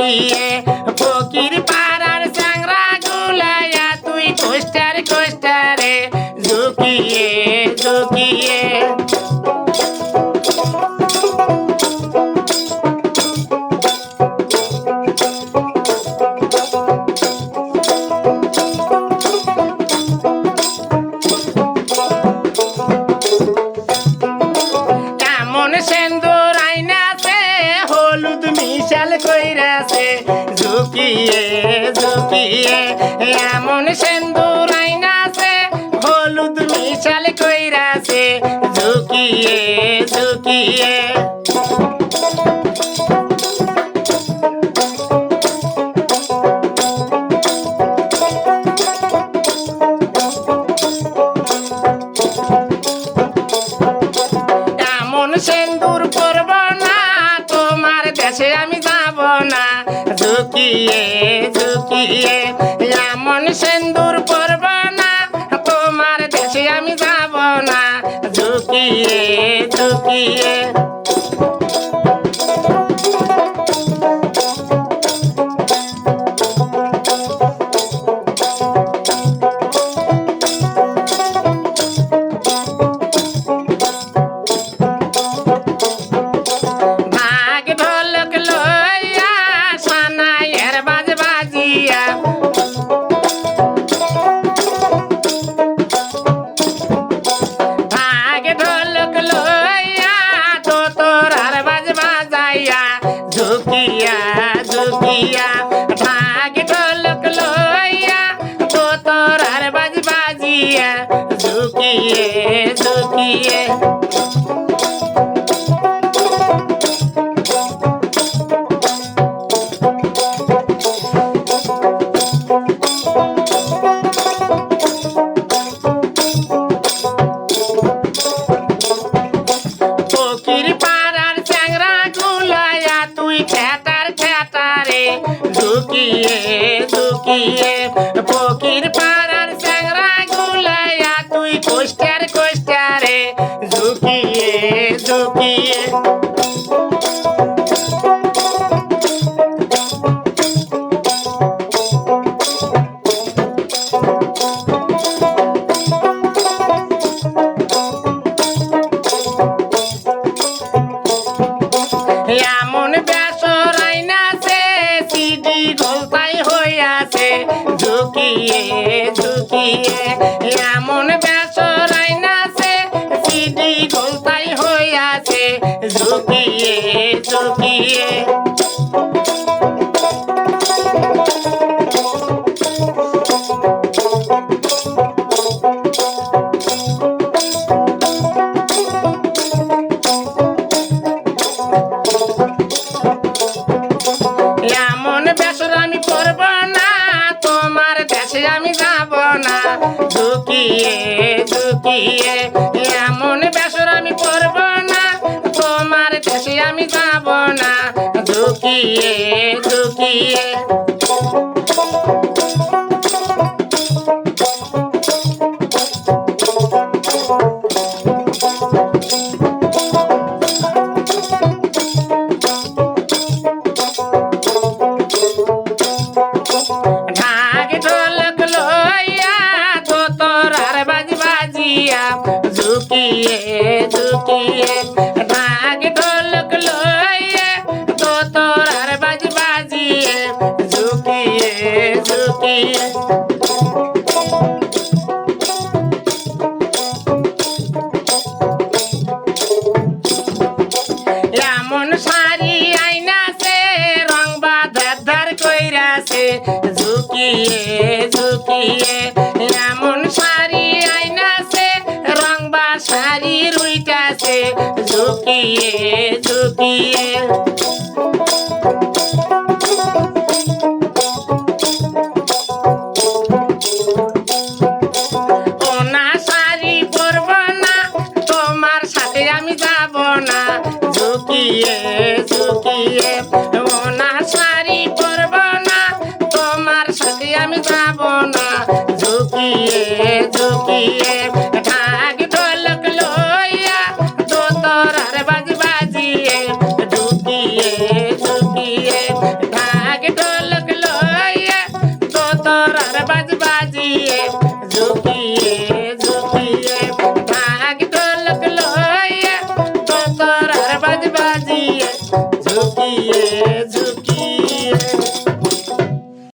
দিয়ে yeah. লুকিয়ে লুকিয়ে এমন সেন্দুর পরব না তোমার দেশে আমি যাব না। ঝুঁকিয়ে ঝুঁকিয়ে। दुखिए दुखिए दुखिए ঝুঁকিয়ে ঝুঁকিয়ে ফকির পা gotta go, it আছে ঝুঁকিয়ে ঝুঁকিয়ে এমন বেসরাই না ঝুঁকিয়ে ঝুঁকিয়ে এমন বেসর আমি পরব না তোমার দেশে আমি যাব না। ঝুঁকিয়ে ঝুঁকিয়ে লুকিয়ে ঝুঁকিয়ে এমন শাড়ি আইনাছে রং বা শাড়ি রুইটাছে ঝুঁকিয়ে ঝুঁকিয়ে